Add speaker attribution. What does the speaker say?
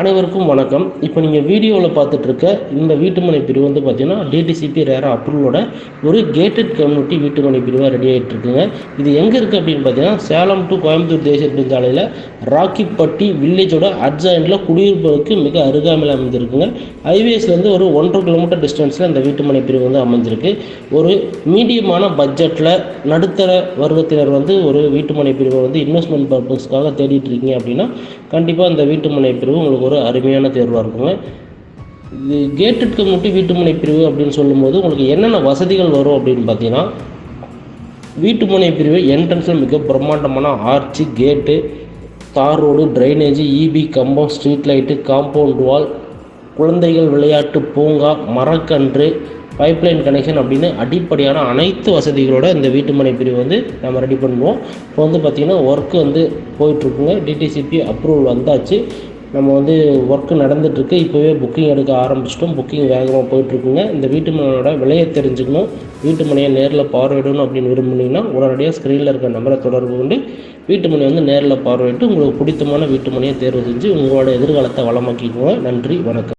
Speaker 1: அனைவருக்கும் வணக்கம். இப்போ நீங்கள் வீடியோவில் பார்த்துட்ருக்க இந்த வீட்டுமனை பிரிவு வந்து பார்த்தீங்கன்னா டிடிசிபி ரேரா அப்ரூவலோட ஒரு கேட்டட் கம்யூனிட்டி வீட்டுமனை பிரிவாக ரெடி ஆகிட்டுருக்குங்க இது எங்கே இருக்குது அப்படின்னு பார்த்தீங்கன்னா சேலம் டு கோயம்புத்தூர் தேசிய நெடுஞ்சாலையில் ராக்கிப்பட்டி வில்லேஜோட அட்ஜாயிண்டில் குடியிருப்புக்கு மிக அருகாமையில் அமைந்திருக்குங்க. ஹைவேஸ்லேருந்து ஒரு ஒன்றரை கிலோமீட்டர் டிஸ்டன்ஸில் இந்த வீட்டுமனை பிரிவு வந்து அமைஞ்சிருக்கு. ஒரு மீடியமான பட்ஜெட்டில் நடுத்தர வர்க்கத்தினர் வந்து ஒரு வீட்டுமனை பிரிவை வந்து இன்வெஸ்ட்மெண்ட் பர்பஸ்க்காக தேடிட்டு இருக்கீங்க அப்படின்னா கண்டிப்பாக இந்த வீட்டுமனை பிரிவு உங்களுக்கு ஒரு அருமையான தேர்வாக இருக்குங்க. இது கேட்டுக்கு முட்டி வீட்டுமனை பிரிவு அப்படின்னு சொல்லும்போது உங்களுக்கு என்னென்ன வசதிகள் வரும் அப்படின்னு பார்த்தீங்கன்னா வீட்டுமனை பிரிவு என்ட்ரன்ஸில் மிக பிரம்மாண்டமான arch gate tar road drainage EB கம்பம் ஸ்ட்ரீட் லைட்டு காம்பவுண்ட் வால் குழந்தைகள் விளையாட்டு பூங்கா மரக்கன்று பைப்லைன் கனெக்ஷன் அப்படின்னு அடிப்படையான அனைத்து வசதிகளோட இந்த வீட்டுமனை பிரிவு வந்து நம்ம ரெடி பண்ணுவோம். இப்போ வந்து பார்த்திங்கன்னா ஒர்க்கு வந்து போயிட்டுருக்குங்க டிடிசிபி அப்ரூவல் வந்தாச்சு. நம்ம வந்து ஒர்க்கு நடந்துகிட்ருக்கு இப்போவே புக்கிங் எடுக்க ஆரம்பிச்சிட்டோம். புக்கிங் வேகமாக போயிட்டுருக்குங்க. இந்த வீட்டு மனையோட விலையை தெரிஞ்சுக்கணும். வீட்டு மனையை நேரில் பார்வையிடணும் அப்படின்னு விரும்புனீங்கன்னா உடனடியாக ஸ்க்ரீனில் இருக்க நம்பரை தொடர்பு கொண்டு வீட்டு மனை வந்து நேரில் பார்வையிட்டு உங்களுக்கு பிடித்தமான வீட்டு மனையை தேர்வு செஞ்சு உங்களோட எதிர்காலத்தை வளமாக்கிக்குவோம் நன்றி வணக்கம்.